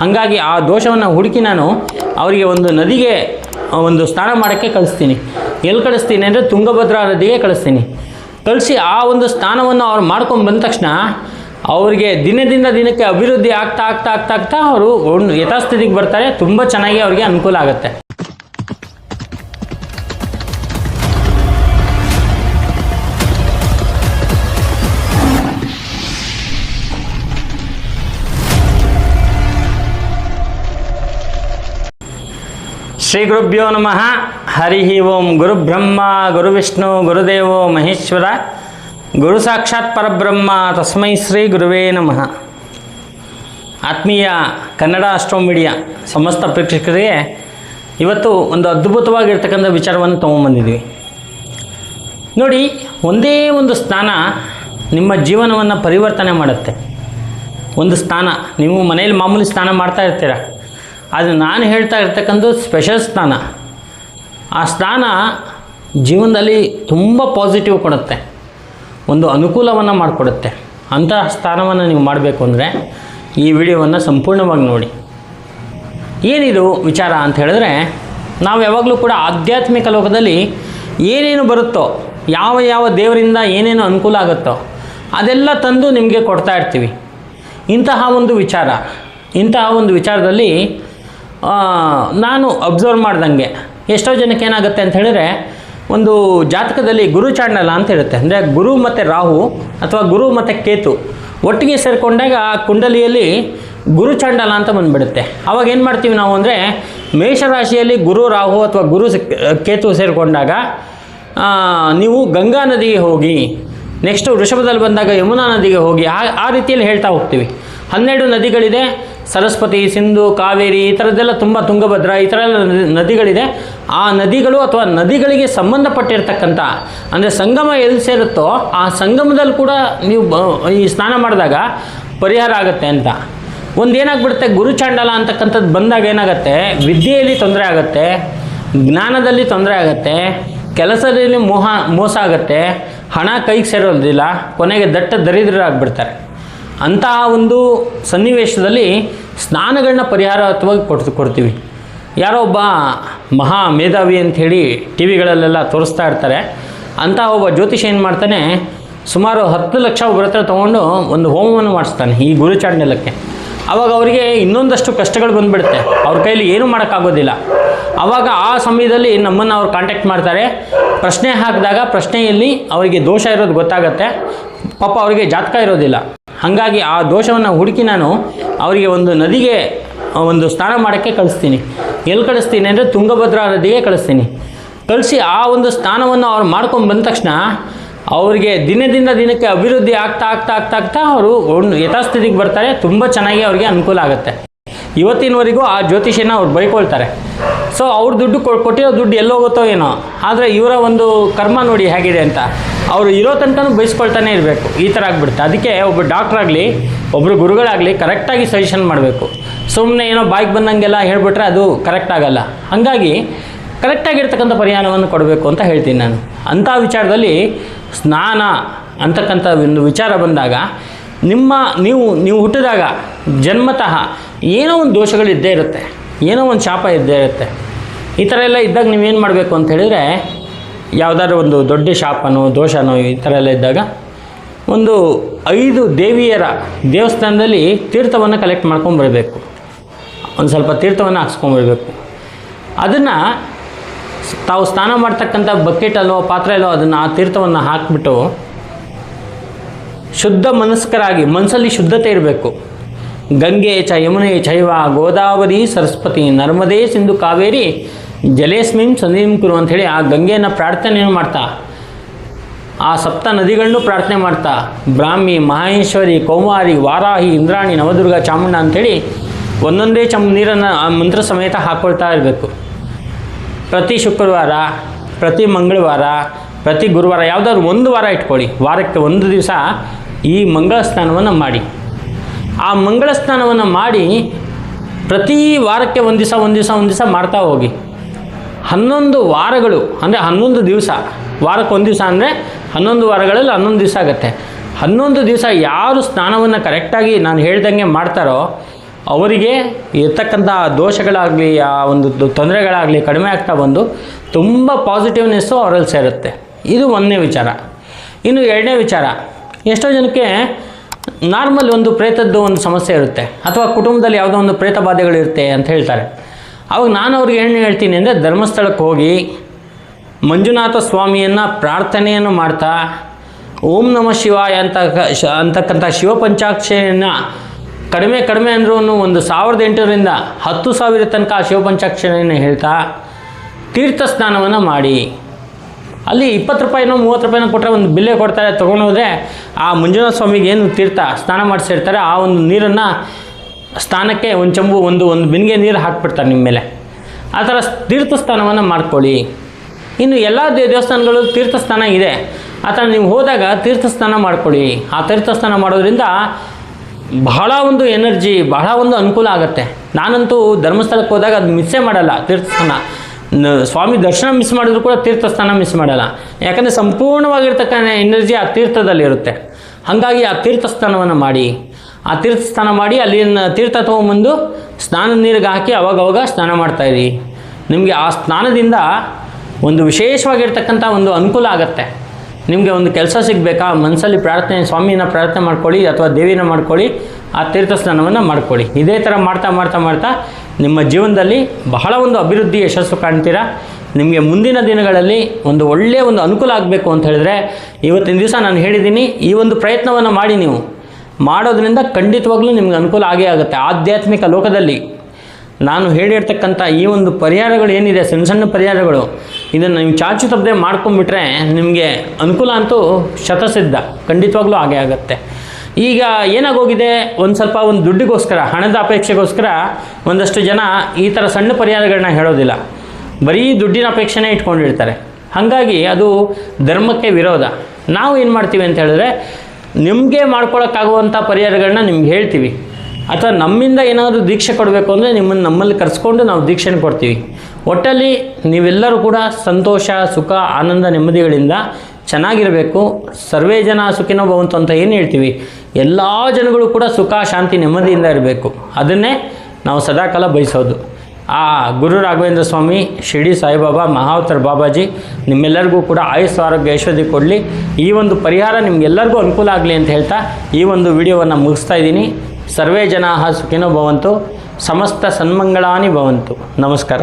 ಹಾಗಾಗಿ ಆ ದೋಷವನ್ನು ಹುಡುಕಿ ನಾನು ಅವರಿಗೆ ಒಂದು ನದಿಗೆ ಒಂದು ಸ್ನಾನ ಮಾಡೋಕ್ಕೆ ಕಳಿಸ್ತೀನಿ. ಎಲ್ಲಿ ಕಳಿಸ್ತೀನಿ ಅಂದರೆ ತುಂಗಭದ್ರಾ ನದಿಗೆ ಕಳಿಸ್ತೀನಿ. ಕಳಿಸಿ ಆ ಒಂದು ಸ್ಥಾನವನ್ನು ಅವ್ರು ಮಾಡ್ಕೊಂಡು ಬಂದ ತಕ್ಷಣ ಅವರಿಗೆ ದಿನದಿಂದ ದಿನಕ್ಕೆ ಅಭಿವೃದ್ಧಿ ಆಗ್ತಾ ಆಗ್ತಾ ಆಗ್ತಾ ಆಗ್ತಾ ಅವರು ಯಥಾಸ್ಥಿತಿಗೆ ಬರ್ತಾರೆ, ತುಂಬ ಚೆನ್ನಾಗಿ ಅವರಿಗೆ ಅನುಕೂಲ ಆಗುತ್ತೆ. ಶ್ರೀ ಗುರುಭ್ಯೋ ನಮಃ. ಹರಿ ಓಂ ಗುರುಬ್ರಹ್ಮ ಗುರುವಿಷ್ಣು ಗುರುದೇವೋ ಮಹೇಶ್ವರ. ಗುರು ಸಾಕ್ಷಾತ್ ಪರಬ್ರಹ್ಮ, ತಸ್ಮೈ ಶ್ರೀ ಗುರುವೇ ನಮಃ. ಆತ್ಮೀಯ ಕನ್ನಡ ಅಷ್ಟೋ ಮೀಡಿಯಾ ಸಮಸ್ತ ಪ್ರೇಕ್ಷಕರಿಗೆ ಇವತ್ತು ಒಂದು ಅದ್ಭುತವಾಗಿರ್ತಕ್ಕಂಥ ವಿಚಾರವನ್ನು ತೊಗೊಂಬಂದಿದ್ವಿ ನೋಡಿ, ಒಂದೇ ಒಂದು ಸ್ಥಾನ ನಿಮ್ಮ ಜೀವನವನ್ನು ಪರಿವರ್ತನೆ ಮಾಡುತ್ತೆ. ಒಂದು ಸ್ಥಾನ, ನೀವು ಮನೆಯಲ್ಲಿ ಮಾಮೂಲಿ ಸ್ನಾನ ಮಾಡ್ತಾ ಇರ್ತೀರ? ಆದರೆ ನಾನು ಹೇಳ್ತಾ ಇರ್ತಕ್ಕಂಥ ಸ್ಪೆಷಲ್ ಸ್ನಾನ. ಆ ಸ್ನಾನ ಜೀವನದಲ್ಲಿ ತುಂಬ ಪಾಸಿಟಿವ್ ಕೊಡುತ್ತೆ. ಒಂದು ಅನುಕೂಲವನ್ನು ಮಾಡಿಕೊಡುತ್ತೆ. ಅಂತಹ ಸ್ಥಾನವನ್ನು ನೀವು ಮಾಡಬೇಕು ಅಂದರೆ ಈ ವಿಡಿಯೋವನ್ನು ಸಂಪೂರ್ಣವಾಗಿ ನೋಡಿ. ಏನಿದು ವಿಚಾರ ಅಂತ ಹೇಳಿದ್ರೆ, ನಾವು ಯಾವಾಗಲೂ ಕೂಡ ಆಧ್ಯಾತ್ಮಿಕ ಲೋಕದಲ್ಲಿ ಏನೇನು ಬರುತ್ತೋ, ಯಾವ ಯಾವ ದೇವರಿಂದ ಏನೇನು ಅನುಕೂಲ ಆಗುತ್ತೋ, ಅದೆಲ್ಲ ತಂದು ನಿಮಗೆ ಕೊಡ್ತಾ ಇರ್ತೀವಿ. ಇಂತಹ ಒಂದು ವಿಚಾರ, ಇಂತಹ ಒಂದು ವಿಚಾರದಲ್ಲಿ ನಾನು ಅಬ್ಸರ್ವ್ ಮಾಡ್ದಂಗೆ. ಎಷ್ಟೋ ಜನಕ್ಕೆ ಏನಾಗುತ್ತೆ ಅಂತ ಹೇಳಿದ್ರೆ, ಒಂದು ಜಾತಕದಲ್ಲಿ ಗುರು ಚಾಂಡಲ ಅಂತ ಇರುತ್ತೆ ಅಂದರೆ ಗುರು ಮತ್ತು ರಾಹು ಅಥವಾ ಗುರು ಮತ್ತು ಕೇತು ಒಟ್ಟಿಗೆ ಸೇರಿಕೊಂಡಾಗ ಆ ಕುಂಡಲಿಯಲ್ಲಿ ಗುರು ಚಾಂಡಲ ಅಂತ ಬಂದುಬಿಡುತ್ತೆ. ಅವಾಗ ಏನು ಮಾಡ್ತೀವಿ ನಾವು ಅಂದರೆ, ಮೇಷರಾಶಿಯಲ್ಲಿ ಗುರು ರಾಹು ಅಥವಾ ಗುರು ಕೇತು ಸೇರಿಕೊಂಡಾಗ ನೀವು ಗಂಗಾ ನದಿಗೆ ಹೋಗಿ ನೆಕ್ಸ್ಟು ವೃಷಭದಲ್ಲಿ ಬಂದಾಗ ಯಮುನಾ ನದಿಗೆ ಹೋಗಿ, ಆ ಆ ರೀತಿಯಲ್ಲಿ ಹೇಳ್ತಾ ಹೋಗ್ತೀವಿ. ಹನ್ನೆರಡು ನದಿಗಳಿದೆ ಸರಸ್ವತಿ, ಸಿಂಧು, ಕಾವೇರಿ, ಈ ಥರದ್ದೆಲ್ಲ ತುಂಬ ತುಂಗಭದ್ರಾ, ಈ ಥರ ಎಲ್ಲ ನದಿಗಳಿದೆ. ಆ ನದಿಗಳು ಅಥವಾ ನದಿಗಳಿಗೆ ಸಂಬಂಧಪಟ್ಟಿರ್ತಕ್ಕಂಥ, ಅಂದರೆ ಸಂಗಮ ಎಲ್ಲಿ ಸೇರುತ್ತೋ, ಆ ಸಂಗಮದಲ್ಲಿ ಕೂಡ ನೀವು ಈ ಸ್ನಾನ ಮಾಡಿದಾಗ ಪರಿಹಾರ ಆಗುತ್ತೆ ಅಂತ. ಒಂದು ಏನಾಗ್ಬಿಡುತ್ತೆ ಗುರುಚಾಂಡಲ ಅಂತಕ್ಕಂಥದ್ದು ಬಂದಾಗ ಏನಾಗುತ್ತೆ, ವಿದ್ಯೆಯಲ್ಲಿ ತೊಂದರೆ ಆಗುತ್ತೆ, ಜ್ಞಾನದಲ್ಲಿ ತೊಂದರೆ ಆಗುತ್ತೆ, ಕೆಲಸದಲ್ಲಿ ಮೋಹ ಮೋಸ ಆಗುತ್ತೆ, ಹಣ ಕೈಗೆ ಸೇರೋದಿಲ್ಲ, ಕೊನೆಗೆ ದಟ್ಟ ದರಿದ್ರರಾಗ್ಬಿಡ್ತಾರೆ. ಅಂತಹ ಒಂದು ಸನ್ನಿವೇಶದಲ್ಲಿ ಸ್ನಾನಗಳನ್ನ ಪರಿಹಾರತ್ವಾಗಿ ಕೊಟ್ಟು ಕೊಡ್ತೀವಿ. ಯಾರೋ ಒಬ್ಬ ಮಹಾ ಮೇಧಾವಿ ಅಂಥೇಳಿ ಟಿ ವಿಗಳಲ್ಲೆಲ್ಲ ತೋರಿಸ್ತಾ ಇರ್ತಾರೆ. ಅಂಥ ಒಬ್ಬ ಜ್ಯೋತಿಷ ಏನು ಮಾಡ್ತಾನೆ, ಸುಮಾರು ಹತ್ತು ಲಕ್ಷ ಒಬ್ಬರ ಹತ್ರ ತೊಗೊಂಡು ಒಂದು ಹೋಮವನ್ನು ಮಾಡಿಸ್ತಾನೆ ಈ ಗುರುಚಾಂಡಲಕ್ಕೆ ಆವಾಗ ಅವರಿಗೆ ಇನ್ನೊಂದಷ್ಟು ಕಷ್ಟಗಳು ಬಂದುಬಿಡುತ್ತೆ. ಅವ್ರ ಕೈಲಿ ಏನೂ ಮಾಡೋಕ್ಕಾಗೋದಿಲ್ಲ. ಆವಾಗ ಆ ಸಮಯದಲ್ಲಿ ನಮ್ಮನ್ನು ಅವ್ರು ಕಾಂಟ್ಯಾಕ್ಟ್ ಮಾಡ್ತಾರೆ. ಪ್ರಶ್ನೆ ಹಾಕಿದಾಗ ಪ್ರಶ್ನೆಯಲ್ಲಿ ಅವರಿಗೆ ದೋಷ ಇರೋದು ಗೊತ್ತಾಗತ್ತೆ. ಪಾಪ ಅವರಿಗೆ ಜಾತಕ ಇರೋದಿಲ್ಲ. ಹಾಗಾಗಿ ಆ ದೋಷವನ್ನು ಹುಡುಕಿ ನಾನು ಅವರಿಗೆ ಒಂದು ನದಿಗೆ ಒಂದು ಸ್ನಾನ ಮಾಡೋಕ್ಕೆ ಕಳಿಸ್ತೀನಿ. ಎಲ್ಲಿ ಕಳಿಸ್ತೀನಿ ಅಂದರೆ ತುಂಗಭದ್ರಾ ನದಿಗೆ ಕಳಿಸ್ತೀನಿ. ಕಳಿಸಿ ಆ ಒಂದು ಸ್ನಾನವನ್ನು ಅವ್ರು ಮಾಡ್ಕೊಂಡು ಬಂದ ತಕ್ಷಣ ಅವರಿಗೆ ದಿನದಿಂದ ದಿನಕ್ಕೆ ಅಭಿವೃದ್ಧಿ ಆಗ್ತಾ ಆಗ್ತಾ ಆಗ್ತಾ ಆಗ್ತಾ ಅವರು ಒಂದು ಯಥಾಸ್ಥಿತಿಗೆ ಬರ್ತಾರೆ, ತುಂಬ ಚೆನ್ನಾಗಿ ಅವರಿಗೆ ಅನುಕೂಲ ಆಗುತ್ತೆ. ಇವತ್ತಿನವರೆಗೂ ಆ ಜ್ಯೋತಿಷನ ಅವ್ರು ಬೈಕೊಳ್ತಾರೆ. ಸೊ ಅವ್ರ ದುಡ್ಡು ಕೊಟ್ಟಿರೋ ದುಡ್ಡು ಎಲ್ಲೋಗುತ್ತೋ ಏನೋ, ಆದರೆ ಇವರ ಒಂದು ಕರ್ಮ ನೋಡಿ ಹೇಗಿದೆ ಅಂತ. ಅವರು ಇರೋ ತನಕ ಬಯಸ್ಕೊಳ್ತಾನೆ ಇರಬೇಕು. ಈ ಥರ ಆಗ್ಬಿಡುತ್ತೆ. ಅದಕ್ಕೆ ಒಬ್ಬ ಡಾಕ್ಟ್ರ್ ಆಗಲಿ ಒಬ್ಬರು ಗುರುಗಳಾಗಲಿ ಕರೆಕ್ಟಾಗಿ ಸಜೆಷನ್ ಮಾಡಬೇಕು. ಸುಮ್ಮನೆ ಏನೋ ಬಾಯಿಗೆ ಬಂದಂಗೆಲ್ಲ ಹೇಳ್ಬಿಟ್ರೆ ಅದು ಕರೆಕ್ಟ್ ಆಗಲ್ಲ. ಹಾಗಾಗಿ ಕರೆಕ್ಟಾಗಿರ್ತಕ್ಕಂಥ ಪರಿಹಾರವನ್ನು ಕೊಡಬೇಕು ಅಂತ ಹೇಳ್ತೀನಿ ನಾನು. ಅಂಥ ವಿಚಾರದಲ್ಲಿ ಸ್ನಾನ ಅಂತಕ್ಕಂಥ ಒಂದು ವಿಚಾರ ಬಂದಾಗ ನಿಮ್ಮ ನೀವು ನೀವು ಹುಟ್ಟಿದಾಗ ಜನ್ಮತಃ ಏನೋ ಒಂದು ದೋಷಗಳು ಇದ್ದೇ ಇರುತ್ತೆ. ಏನೋ ಒಂದು ಶಾಪ ಇದ್ದೇ ಇರುತ್ತೆ. ಈ ಥರ ಎಲ್ಲ ಇದ್ದಾಗ ನೀವೇನು ಮಾಡಬೇಕು ಅಂತ ಹೇಳಿದರೆ ಯಾವುದಾದ್ರು ಒಂದು ದೊಡ್ಡ ಶಾಪನೋ, ದೋಷನೋ ಈ ಥರ ಎಲ್ಲ ಇದ್ದಾಗ ಒಂದು ಐದು ದೇವಿಯರ ದೇವಸ್ಥಾನದಲ್ಲಿ ತೀರ್ಥವನ್ನು ಕಲೆಕ್ಟ್ ಮಾಡ್ಕೊಂಬರಬೇಕು ಒಂದು ಸ್ವಲ್ಪ ತೀರ್ಥವನ್ನು ಹಾಕ್ಸ್ಕೊಂಬರ್ಬೇಕು ಅದನ್ನು ತಾವು ಸ್ನಾನ ಮಾಡ್ತಕ್ಕಂಥ ಬಕೆಟಲ್ಲೋ ಪಾತ್ರೆಯಲ್ಲೋ ಅದನ್ನು ಆ ತೀರ್ಥವನ್ನು ಹಾಕಿಬಿಟ್ಟು ಶುದ್ಧ ಮನಸ್ಕರಾಗಿ ಮನಸ್ಸಲ್ಲಿ ಶುದ್ಧತೆ ಇರಬೇಕು. ಗಂಗೆ ಚ ಯಮುನೆ ಚೈವ ಗೋದಾವರಿ ಸರಸ್ವತಿ ನರ್ಮದೇ ಸಿಂಧು ಕಾವೇರಿ ಜಲೇಸ್ಮಿನ್ ಸಂಧಿಂ ಕುರು ಅಂಥೇಳಿ ಆ ಗಂಗೆಯನ್ನು ಪ್ರಾರ್ಥನೆಯನ್ನು ಮಾಡ್ತಾ, ಆ ಸಪ್ತ ನದಿಗಳನ್ನು ಪ್ರಾರ್ಥನೆ ಮಾಡ್ತಾ, ಬ್ರಾಹ್ಮಿ, ಮಹೇಶ್ವರಿ, ಕೌಮಾರಿ, ವಾರಾಹಿ, ಇಂದ್ರಾಣಿ, ನವದುರ್ಗ, ಚಾಮುಂಡ ಅಂಥೇಳಿ ಒಂದೊಂದೇ ಚಮ್ ನೀರನ್ನು ಆ ಮಂತ್ರ ಸಮೇತ ಹಾಕ್ಕೊಳ್ತಾ ಇರಬೇಕು. ಪ್ರತಿ ಶುಕ್ರವಾರ, ಪ್ರತಿ ಮಂಗಳವಾರ, ಪ್ರತಿ ಗುರುವಾರ ಯಾವುದಾದ್ರು ಒಂದು ವಾರ ಇಟ್ಕೊಳ್ಳಿ. ವಾರಕ್ಕೆ ಒಂದು ದಿವಸ ಈ ಮಂಗಳ ಸ್ನಾನವನ್ನು ಮಾಡಿ. ಆ ಮಂಗಳ ಸ್ನಾನವನ್ನು ಮಾಡಿ ಪ್ರತಿ ವಾರಕ್ಕೆ ಒಂದು ದಿವಸ ಒಂದು ದಿವಸ ಒಂದು ದಿವಸ ಮಾಡ್ತಾ ಹೋಗಿ. ಹನ್ನೊಂದು ವಾರಗಳು, ಅಂದರೆ ಹನ್ನೊಂದು ದಿವಸ. ವಾರಕ್ಕೆ ಒಂದು ದಿವಸ ಅಂದರೆ ಹನ್ನೊಂದು ವಾರಗಳಲ್ಲಿ ಹನ್ನೊಂದು ದಿವಸ ಆಗುತ್ತೆ. ಹನ್ನೊಂದು ದಿವಸ ಯಾರು ಸ್ನಾನವನ್ನು ಕರೆಕ್ಟಾಗಿ ನಾನು ಹೇಳ್ದಂಗೆ ಮಾಡ್ತಾರೋ, ಅವರಿಗೆ ಇರ್ತಕ್ಕಂಥ ದೋಷಗಳಾಗಲಿ, ಆ ಒಂದು ತೊಂದರೆಗಳಾಗಲಿ ಕಡಿಮೆ ಆಗ್ತಾ ಬಂದು ತುಂಬ ಪಾಸಿಟಿವ್ನೆಸ್ಸು ಅವರಲ್ಲಿ ಸೇರುತ್ತೆ. ಇದು ಒಂದನೇ ವಿಚಾರ. ಇನ್ನು ಎರಡನೇ ವಿಚಾರ, ಎಷ್ಟೋ ಜನಕ್ಕೆ ನಾರ್ಮಲ್ ಒಂದು ಪ್ರೇತದ್ದು ಒಂದು ಸಮಸ್ಯೆ ಇರುತ್ತೆ, ಅಥವಾ ಕುಟುಂಬದಲ್ಲಿ ಯಾವುದೋ ಒಂದು ಪ್ರೇತ ಬಾಧೆಗಳಿರುತ್ತೆ ಅಂತ ಹೇಳ್ತಾರೆ. ಅವಾಗ ನಾನು ಅವ್ರಿಗೆ ಏನು ಹೇಳ್ತೀನಿ ಅಂದರೆ ಧರ್ಮಸ್ಥಳಕ್ಕೆ ಹೋಗಿ ಮಂಜುನಾಥ ಸ್ವಾಮಿಯನ್ನು ಪ್ರಾರ್ಥನೆಯನ್ನು ಮಾಡ್ತಾ, ಓಂ ನಮ ಶಿವಾಯ ಅಂತ ಅಂತಕ್ಕಂಥ ಶಿವಪಂಚಾಕ್ಷರಿಯನ್ನು ಕಡಿಮೆ ಕಡಿಮೆ ಅಂದ್ರೂ ಒಂದು ಸಾವಿರದ ಎಂಟರಿಂದ ಹತ್ತು ಸಾವಿರ ತನಕ ಆ ಶಿವಪಂಚಾಕ್ಷರಿಯನ್ನು ಹೇಳ್ತಾ ತೀರ್ಥ ಸ್ನಾನವನ್ನು ಮಾಡಿ. ಅಲ್ಲಿ ಇಪ್ಪತ್ತು ರೂಪಾಯಿನೋ ಮೂವತ್ತು ರೂಪಾಯಿನೋ ಕೊಟ್ಟರೆ ಒಂದು ಬಿಲ್ಲೆ ಕೊಡ್ತಾರೆ ತೊಗೊಂಡು ಹೋದರೆ ಆ ಮಂಜುನಾಥ ಸ್ವಾಮಿಗೆ ಏನು ತೀರ್ಥ ಸ್ನಾನ ಮಾಡಿಸಿರ್ತಾರೆ, ಆ ಒಂದು ನೀರನ್ನು ಸ್ನಾನಕ್ಕೆ ಒಂದು ಚಂಬು, ಒಂದು ಒಂದು ಬಿನ್ಗೆ ನೀರು ಹಾಕ್ಬಿಡ್ತಾರೆ ನಿಮ್ಮ ಮೇಲೆ. ಆ ಥರ ತೀರ್ಥಸ್ಥಾನವನ್ನು ಮಾಡ್ಕೊಳ್ಳಿ. ಇನ್ನು ಎಲ್ಲ ದೇವಸ್ಥಾನಗಳು ತೀರ್ಥಸ್ಥಾನ ಇದೆ. ಆ ಥರ ನೀವು ಹೋದಾಗ ತೀರ್ಥಸ್ಥಾನ ಮಾಡ್ಕೊಳ್ಳಿ. ಆ ತೀರ್ಥಸ್ಥಾನ ಮಾಡೋದ್ರಿಂದ ಬಹಳ ಒಂದು ಎನರ್ಜಿ, ಬಹಳ ಒಂದು ಅನುಕೂಲ ಆಗುತ್ತೆ. ನಾನಂತೂ ಧರ್ಮಸ್ಥಳಕ್ಕೆ ಹೋದಾಗ ಅದು ಮಿಸ್ಸೇ ಮಾಡಲ್ಲ ತೀರ್ಥಸ್ಥಾನ. ಸ್ವಾಮಿ ದರ್ಶನ ಮಿಸ್ ಮಾಡಿದ್ರು ಕೂಡ ತೀರ್ಥಸ್ಥಾನ ಮಿಸ್ ಮಾಡಲ್ಲ. ಯಾಕಂದರೆ ಸಂಪೂರ್ಣವಾಗಿರ್ತಕ್ಕಂಥ ಎನರ್ಜಿ ಆ ತೀರ್ಥದಲ್ಲಿರುತ್ತೆ. ಹಾಗಾಗಿ ಆ ತೀರ್ಥಸ್ಥಾನವನ್ನು ಮಾಡಿ. ಆ ತೀರ್ಥ ಸ್ನಾನ ಮಾಡಿ ಅಲ್ಲಿನ ತೀರ್ಥ ತೊಗೊಂಬಂದು ಸ್ನಾನ ನೀರಿಗೆ ಹಾಕಿ ಅವಾಗವಾಗ ಅವಾಗ ಸ್ನಾನ ಮಾಡ್ತಾಯಿರಿ ನಿಮಗೆ ಆ ಸ್ನಾನದಿಂದ ಒಂದು ವಿಶೇಷವಾಗಿರ್ತಕ್ಕಂಥ ಒಂದು ಅನುಕೂಲ ಆಗುತ್ತೆ. ನಿಮಗೆ ಒಂದು ಕೆಲಸ ಸಿಗಬೇಕಾ, ಮನಸ್ಸಲ್ಲಿ ಪ್ರಾರ್ಥನೆ, ಸ್ವಾಮಿನ ಪ್ರಾರ್ಥನೆ ಮಾಡ್ಕೊಳ್ಳಿ ಅಥವಾ ದೇವಿನ ಮಾಡ್ಕೊಳ್ಳಿ, ಆ ತೀರ್ಥ ಸ್ನಾನವನ್ನು ಮಾಡ್ಕೊಳ್ಳಿ. ಇದೇ ಥರ ಮಾಡ್ತಾ ಮಾಡ್ತಾ ಮಾಡ್ತಾ ನಿಮ್ಮ ಜೀವನದಲ್ಲಿ ಬಹಳ ಒಂದು ಅಭಿವೃದ್ಧಿ ಯಶಸ್ಸು ಕಾಣ್ತೀರಾ. ನಿಮಗೆ ಮುಂದಿನ ದಿನಗಳಲ್ಲಿ ಒಂದು ಒಳ್ಳೆಯ ಒಂದು ಅನುಕೂಲ ಆಗಬೇಕು ಅಂತ ಹೇಳಿದ್ರೆ, ಇವತ್ತಿನ ದಿವಸ ನಾನು ಹೇಳಿದ್ದೀನಿ, ಈ ಒಂದು ಪ್ರಯತ್ನವನ್ನು ಮಾಡಿ ನೀವು. ಮಾಡೋದ್ರಿಂದ ಖಂಡಿತವಾಗ್ಲೂ ನಿಮ್ಗೆ ಅನುಕೂಲ ಆಗೇ ಆಗುತ್ತೆ. ಆಧ್ಯಾತ್ಮಿಕ ಲೋಕದಲ್ಲಿ ನಾನು ಹೇಳಿರ್ತಕ್ಕಂಥ ಈ ಒಂದು ಪರಿಹಾರಗಳು ಏನಿದೆ, ಸಣ್ಣ ಸಣ್ಣ ಪರಿಹಾರಗಳು, ಇದನ್ನು ನೀವು ಚಾಚು ತಪ್ಪದೆ ಮಾಡ್ಕೊಂಡ್ಬಿಟ್ರೆ ನಿಮಗೆ ಅನುಕೂಲ ಅಂತೂ ಶತಸಿದ್ಧ. ಖಂಡಿತವಾಗ್ಲೂ ಹಾಗೆ ಆಗುತ್ತೆ. ಈಗ ಏನಾಗೋಗಿದೆ? ಒಂದು ಸ್ವಲ್ಪ ಒಂದು ದುಡ್ಡಿಗೋಸ್ಕರ, ಹಣದ ಅಪೇಕ್ಷೆಗೋಸ್ಕರ ಒಂದಷ್ಟು ಜನ ಈ ಥರ ಸಣ್ಣ ಪರಿಹಾರಗಳನ್ನ ಹೇಳೋದಿಲ್ಲ. ಬರೀ ದುಡ್ಡಿನ ಅಪೇಕ್ಷೆನೇ ಇಟ್ಕೊಂಡಿರ್ತಾರೆ. ಹಾಗಾಗಿ ಅದು ಧರ್ಮಕ್ಕೆ ವಿರೋಧ. ನಾವು ಏನು ಮಾಡ್ತೀವಿ ಅಂತ ಹೇಳಿದ್ರೆ ನಿಮಗೆ ಮಾಡ್ಕೊಳಕ್ಕಾಗುವಂಥ ಪರಿಹಾರಗಳನ್ನ ನಿಮ್ಗೆ ಹೇಳ್ತೀವಿ. ಅಥವಾ ನಮ್ಮಿಂದ ಏನಾದರೂ ದೀಕ್ಷೆ ಕೊಡಬೇಕು ಅಂದರೆ ನಿಮ್ಮನ್ನು ನಮ್ಮಲ್ಲಿ ಕರೆಸ್ಕೊಂಡು ನಾವು ದೀಕ್ಷೆನ ಕೊಡ್ತೀವಿ. ಒಟ್ಟಲ್ಲಿ ನೀವೆಲ್ಲರೂ ಕೂಡ ಸಂತೋಷ, ಸುಖ, ಆನಂದ, ನೆಮ್ಮದಿಗಳಿಂದ ಚೆನ್ನಾಗಿರಬೇಕು. ಸರ್ವೇ ಜನ ಸುಖಿನ ಭವಂತು ಅಂತ ಏನು ಹೇಳ್ತೀವಿ? ಎಲ್ಲ ಜನಗಳು ಕೂಡ ಸುಖ, ಶಾಂತಿ, ನೆಮ್ಮದಿಯಿಂದ ಇರಬೇಕು. ಅದನ್ನೇ ನಾವು ಸದಾಕಾಲ ಬಯಸೋದು. ಆ ಗುರು ರಾಘವೇಂದ್ರ ಸ್ವಾಮಿ, ಶಿರ್ಡಿ ಸಾಯಿಬಾಬಾ, ಮಹಾವತರ ಬಾಬಾಜಿ, ನಿಮ್ಮೆಲ್ಲರಿಗೂ ಕೂಡ ಆಯುಸ್ ಆರೋಗ್ಯ ಐಶ್ವರ್ಯ ಕೊಡಲಿ. ಈ ಒಂದು ಪರಿಹಾರ ನಿಮಗೆಲ್ಲರಿಗೂ ಅನುಕೂಲ ಆಗಲಿ ಅಂತ ಹೇಳ್ತಾ ಈ ಒಂದು ವಿಡಿಯೋವನ್ನು ಮುಗಿಸ್ತಾ ಇದ್ದೀನಿ. ಸರ್ವೇ ಜನಾ ಸುಖಿನೋ ಭವಂತು, ಸಮಸ್ತ ಸನ್ಮಂಗಳಾನಿ ಭವಂತು. ನಮಸ್ಕಾರ.